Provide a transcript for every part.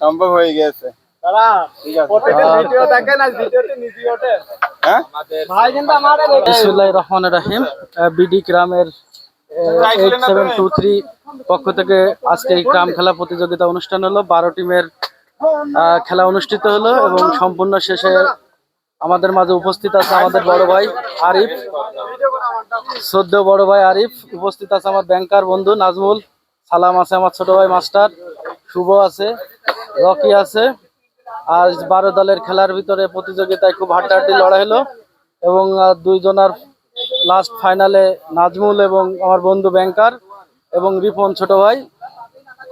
সম্ভব হয়ে গেছে। হ্যাঁ। রহমান রাহিম বিডি গ্রামের সেভেন টু থ্রি পক্ষ থেকে আজকে এই গ্রাম খেলা প্রতিযোগিতা অনুষ্ঠান হলো। বারো টিমের আহ, খেলা অনুষ্ঠিত হলো এবং সম্পূর্ণ শেষে আমাদের মাঝে উপস্থিত আছে আমাদের বড় ভাই আরিফ। সদ্য বড় ভাই আরিফ উপস্থিত আছে আমার ব্যাংকার বন্ধু নাজমুল। সালাম আছে আমার ছোট ভাই মাস্টার। শুভ আছে। রকি আছে। আজ বারো দলের খেলার ভিতরে প্রতিযোগিতায় খুব হাড্ডাহাড্ডি লড়াই হলো এবং দুইজনার লাস্ট ফাইনালে নাজমুল এবং আমার বন্ধু ব্যাংকার এবং রিপন ছোট ভাই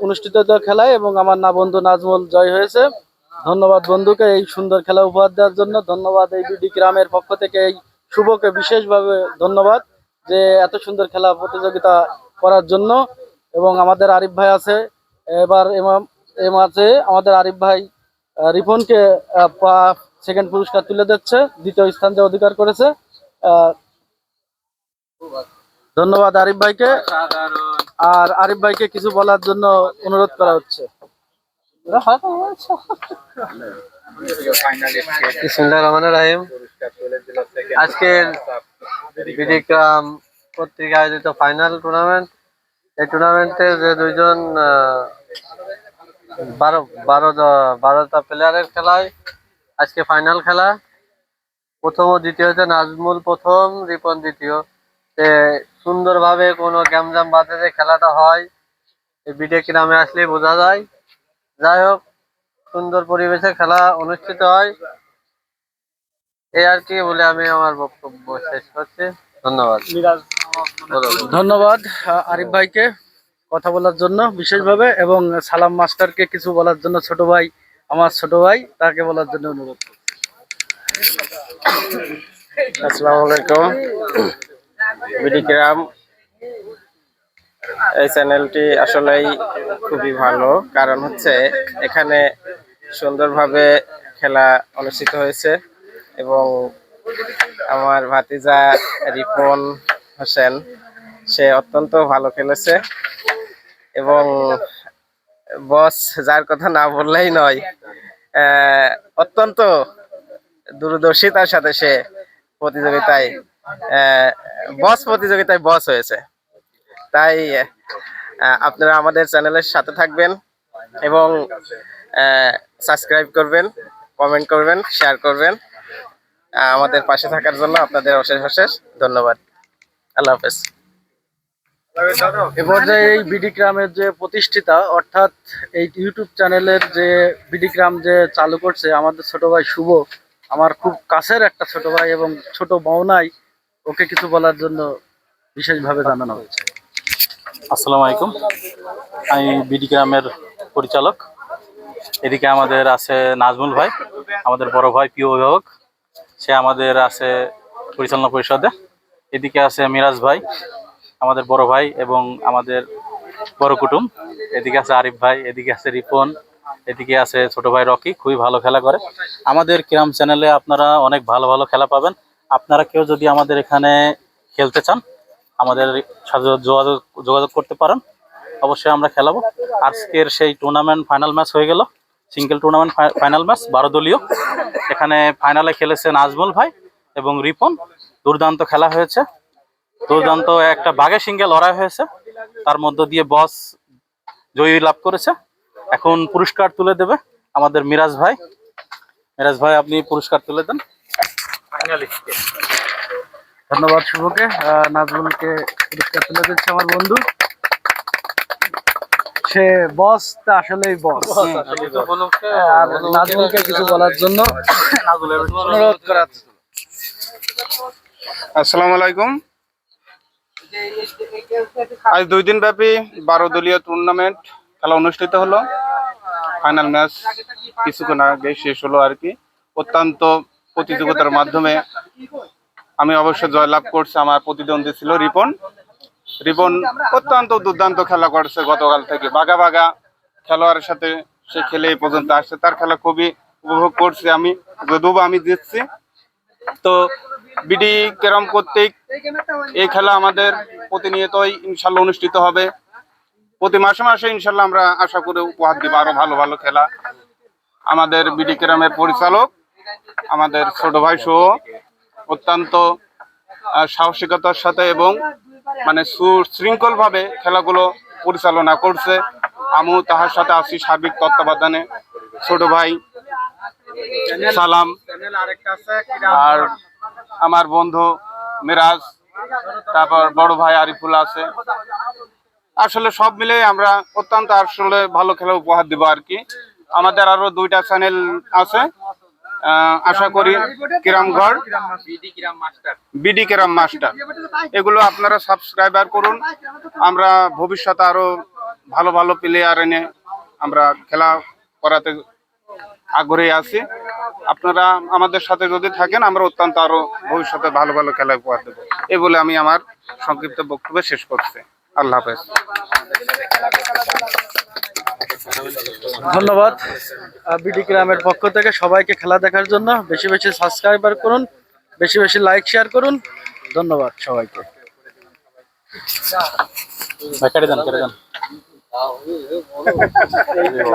অনুষ্ঠিত খেলায় এবং আমার না বন্ধু নাজমুল জয় হয়েছে। ধন্যবাদ বন্ধুকে এই সুন্দর খেলা উপহার দেওয়ার জন্য। ধন্যবাদ এই বিডি গ্রামের পক্ষ থেকে এই শুভকে বিশেষভাবে ধন্যবাদ যে এত সুন্দর খেলা প্রতিযোগিতা করার জন্য এবং আমাদের আরিফ ভাই আছে। এবার এমা- এ মাঝে আমাদের আরিফ ভাই রিপনকে সেকেন্ড পুরস্কার তুলে দিচ্ছে, দ্বিতীয় স্থান যে অধিকার করেছে। ধন্যবাদ আরিফ ভাইকে। আর আরিফ ভাইকে কিছু বলার জন্য অনুরোধ করা হচ্ছে। কর্তৃক আয়োজিত ফাইনাল টুর্নামেন্ট এই টুর্নামেন্টে যে দুইজন বারো বারো দ- বারোটা প্লেয়ারের খেলায় আজকে ফাইনাল খেলা। প্রথম ও দ্বিতীয় হচ্ছে নাজমুল প্রথম রিপন দ্বিতীয়। তে সুন্দরভাবে কোনো গ্যামজাম বাদে যে খেলাটা হয় এই বিডে গ্রামে আসলেই বোঝা যায়। যাই হোক সুন্দর পরিবেশে খেলা অনুষ্ঠিত হয়। এই আর কি বলে আমি আমার বক্তব্য শেষ করছি। ধন্যবাদ। ধন্যবাদ আরিফ ভাইকে। কথা বলার জন্য বিশেষভাবে এবং সালাম মাস্টারকে কিছু বলার জন্য ছোট ভাই, আমার ছোট ভাই, তাকে বলার জন্য অনুরোধ। আসসালামু আলাইকুম বিডি এই চ্যানেলটি আসলেই খুবই ভালো, কারণ হচ্ছে এখানে সুন্দরভাবে খেলা অনুষ্ঠিত হয়েছে এবং আমার ভাতিজা রিপন হোসেন, সে অত্যন্ত ভালো খেলেছে এবং বস যার কথা না বললেই নয় অত্যন্ত দূরদর্শিতার সাথে সে প্রতিযোগিতায় বস প্রতিযোগিতায় বস হয়েছে। তাই আপনারা আমাদের চ্যানেলের সাথে থাকবেন এবং সাবস্ক্রাইব করবেন, কমেন্ট করবেন, শেয়ার করবেন। আমাদের পাশে থাকার জন্য আপনাদের অশেষ অশেষ ধন্যবাদ। আল্লাহ হাফেজ। এ পর্যায়ে এই বিডি গ্রামের যে প্রতিষ্ঠিতা, অর্থাৎ এই ইউটিউব চ্যানেলের যে বিডি গ্রাম যে চালু করছে, আমাদের ছোট ভাই শুভ, আমার খুব কাছের একটা ছোট ভাই এবং ছোট বৌনাই ওকে কিছু বলার জন্য বিশেষভাবে জানানো হয়েছে। আসসালামু আলাইকুম। আমি বিডি গ্রামের পরিচালক। এদিকে আমাদের আছে নাজমুল ভাই, আমাদের বড় ভাই প্রিয় অভিভাবক। সে আমাদের আছে পরিচালনা পরিষদে। এদিকে আছে মিরাজ ভাই আমাদের বড় ভাই এবং আমাদের বড় কুটুম। এদিকে আছে আরিফ ভাই, এদিকে আছে রিপন, এদিকে আছে ছোট ভাই রকি, খুবই ভালো খেলা করে। আমাদের কিরাম চ্যানেলে আপনারা অনেক ভালো ভালো খেলা পাবেন। আপনারা কেউ যদি আমাদের এখানে খেলতে চান, আমাদের সাথে যোগাযোগ যোগাযোগ করতে পারেন। অবশ্যই আমরা খেলাবো। আজকের সেই টুর্নামেন্ট ফাইনাল ম্যাচ হয়ে গেল। সিঙ্গেল টুর্নামেন্ট ফাইনাল ম্যাচ বারো দলীয়। এখানে ফাইনালে খেলেছেন নাজমুল ভাই এবং রিপন। দুর্দান্ত খেলা হয়েছে। দুর্দান্ত একটা বাঘে সিঙ্গে লড়াই হয়েছে। তার মধ্য দিয়ে বস জয়ী লাভ করেছে। এখন পুরস্কার তুলে দেবে আমাদের মিরাজ ভাই। মিরাজ ভাই আপনি পুরস্কার তুলে দেন। ধন্যবাদ শুভকে। আহ, নাজমুলকে পুরস্কার তুলে দিচ্ছে আমার বন্ধু। সে বস তা আসলেই বস। আর নাজমুলকে কিছু বলার জন্য অনুরোধ করা। আসসালামু আলাইকুম। আজ দুই দিন ব্যাপী বারো দলীয় টুর্নামেন্ট খেলা অনুষ্ঠিত হলো। ফাইনাল ম্যাচ কিছুক্ষণ আগে শেষ হলো আর কি। অত্যন্ত প্রতিযোগিতার মাধ্যমে আমি অবশ্য জয়লাভ করছি, আমার প্রতিদ্বন্দ্বী ছিল রিপন। রিপন অত্যন্ত দুর্দান্ত খেলা করছে গতকাল থেকে। বাঘা বাঘা খেলোয়াড়ের সাথে সে খেলে এই পর্যন্ত আসছে। তার খেলা খুবই উপভোগ করছি আমি, যদিও আমি জিতছি। তো বিডি কেরম কর্তৃক এই খেলা আমাদের প্রতিনিয়তই ইনশাল্লাহ অনুষ্ঠিত হবে। প্রতি মাসে মাসে ইনশাল্লাহ আমরা আশা করি উপহার দিব আরও ভালো ভালো খেলা। আমাদের বিডি গ্রামের পরিচালক, আমাদের ছোট ভাই সহ অত্যন্ত সাহসিকতার সাথে এবং মানে সুশৃঙ্খল ভাবে খেলাগুলো পরিচালনা করছে। আমিও তাহার সাথে আছি সার্বিক তত্ত্বাবধানে। ছোট ভাই, সালাম। আর আমার বন্ধু মিরাজ, তারপর বড় ভাই আরিফুল আছে। আসলে সব মিলে আমরা অত্যন্ত আসলে ভালো খেলা উপহার দিব আর কি। আমাদের আরও দুইটা চ্যানেল আছে। আশা করি কিরামঘর বিডি কিরাম মাস্টার। এগুলো আপনারা সাবস্ক্রাইবার করুন। আমরা ভবিষ্যতে আরও ভালো ভালো প্লেয়ার এনে আমরা খেলা করাতে আগ্রহী আছি। আপনারা আমাদের সাথে যদি থাকেন আমরা অত্যন্ত আরও ভবিষ্যতে ভালো ভালো খেলা উপহার দেবো। এ বলে আমি আমার সংক্ষিপ্ত বক্তব্য শেষ করছি। আল্লাহ হাফেজ। ধন্যবাদ। বিডি গ্রামের পক্ষ থেকে সবাইকে খেলা দেখার জন্য বেশি বেশি সাবস্ক্রাইবার করুন বেশি বেশি লাইক শেয়ার করুন। ধন্যবাদ সবাইকে। কেটে দেন কেটে দেন।